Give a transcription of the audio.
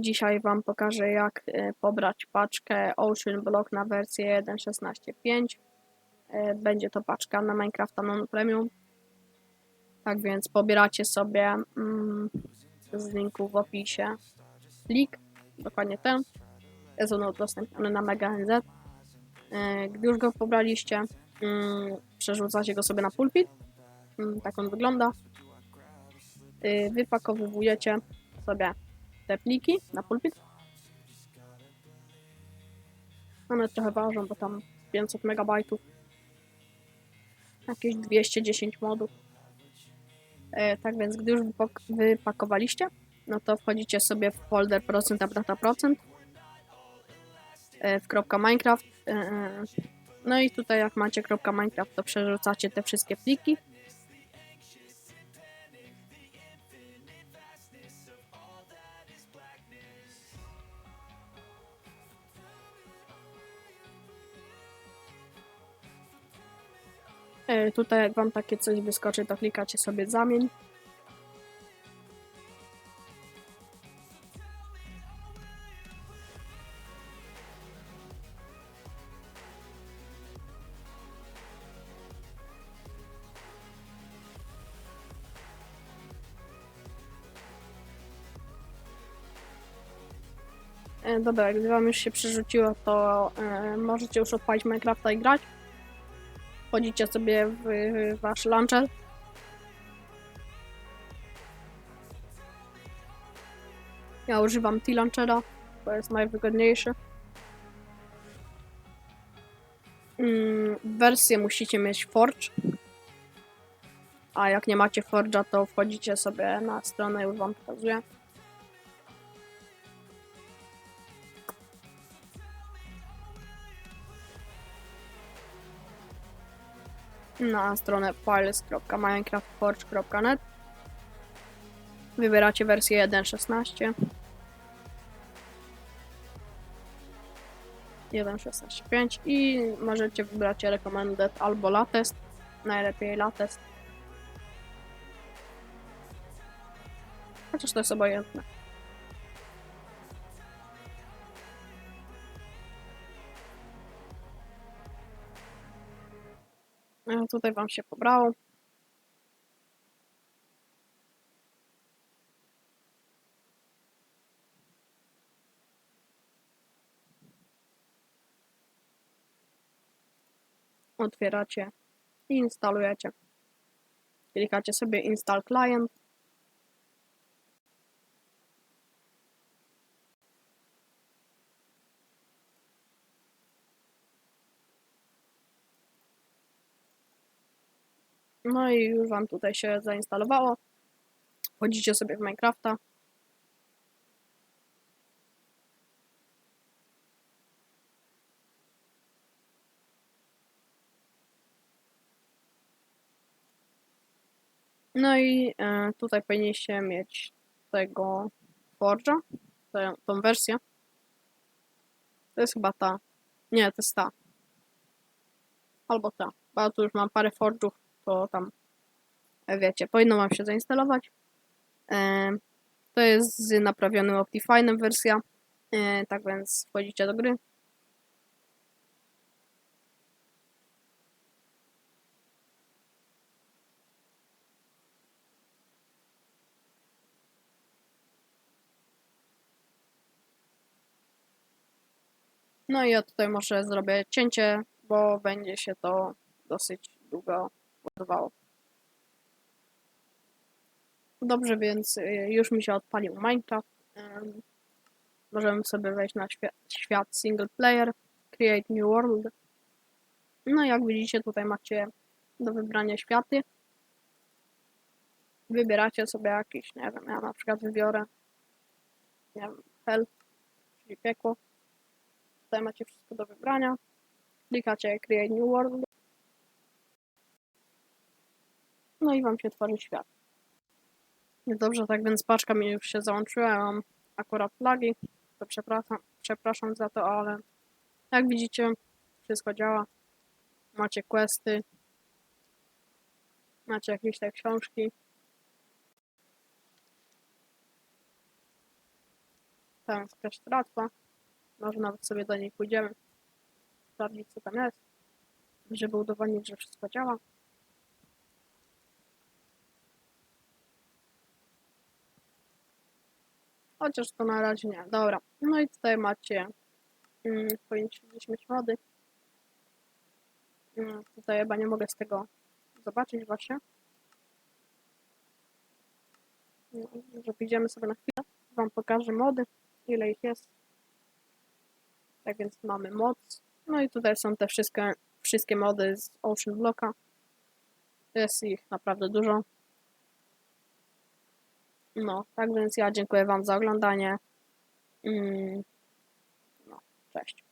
Dzisiaj Wam pokażę jak e, pobrać paczkę Ocean Block na wersję 1.16.5. E, Będzie to paczka na Minecrafta Non Premium. Tak więc pobieracie sobie mm, z linku w opisie plik, dokładnie ten. Jest on udostępniony na Mega NZ. E, Gdy już go pobraliście, mm, przerzucacie go sobie na pulpit. Mm, Tak on wygląda. Wypakowujecie sobie te pliki na pulpit. One trochę ważą, bo tam 500 megabajtów. Jakieś 210 modów. E, tak więc, gdy już wypak- wypakowaliście, no to wchodzicie sobie w folder procent updata procent e, w kropka Minecraft. E, e, no i tutaj jak macie kropka Minecraft, to przerzucacie te wszystkie pliki. Tutaj jak wam takie coś wyskoczy, to klikacie sobie zamień. E, Dobra, gdy wam już się przerzuciło, to e, możecie już odpalić Minecrafta i grać. Wchodzicie sobie w, wasz launcher. Ja używam T-Launchera, bo jest najwygodniejszy. Mm, wersję musicie mieć Forge. A jak nie macie Forge'a, to wchodzicie sobie na stronę, już wam pokazuję. Na stronę files.minecraftforge.net Wybieracie wersję 1.16 1.16.5 i możecie wybrać recommended albo latest najlepiej latest. Chociaż to jest obojętne Tutaj Wam się pobrało. Otwieracie i instalujecie. Klikacie sobie Install Client. No i już Wam tutaj się zainstalowało. Wchodzicie sobie w Minecrafta. No i e, tutaj powinniście mieć tego Forge'a, tę, tą wersję. To jest chyba ta. Nie, to jest ta. Albo ta. Bo ja tu już mam parę Forge'ów to tam wiecie, powinno Wam się zainstalować. E, To jest z naprawionym Optifine'em wersja, E, tak więc wchodzicie do gry. No i ja tutaj może zrobię cięcie, bo będzie się to dosyć długo Dobrze, więc y, już mi się odpalił Minecraft. Możemy sobie wejść na świat, świat single player, create new world. No jak widzicie tutaj macie do wybrania światy. Wybieracie sobie jakiś, nie wiem, ja na przykład wybiorę nie wiem, hell, czyli piekło. Tutaj macie wszystko do wybrania. Klikacie create new world. No i wam się tworzy świat. Dobrze, tak więc paczka mi już się załączyła. Ja mam akurat flagi. To przepraszam, przepraszam za to, ale jak widzicie, wszystko działa. Macie questy. Macie jakieś te książki. Tam jest też tratwa. Może nawet sobie do niej pójdziemy. Sprawdzić co tam jest. Żeby udowodnić, że wszystko działa. Chociaż to na razie nie. Dobra. No i tutaj macie mm, gdzieś mieć mody. Mm, tutaj chyba nie mogę z tego zobaczyć właśnie. No, że sobie na chwilę. Wam pokażę mody, ile ich jest. Tak więc mamy moc. No i tutaj są te wszystkie, wszystkie mody z Ocean Blocka. Jest ich naprawdę dużo. No, tak więc ja dziękuję Wam za oglądanie. Mm, no, cześć.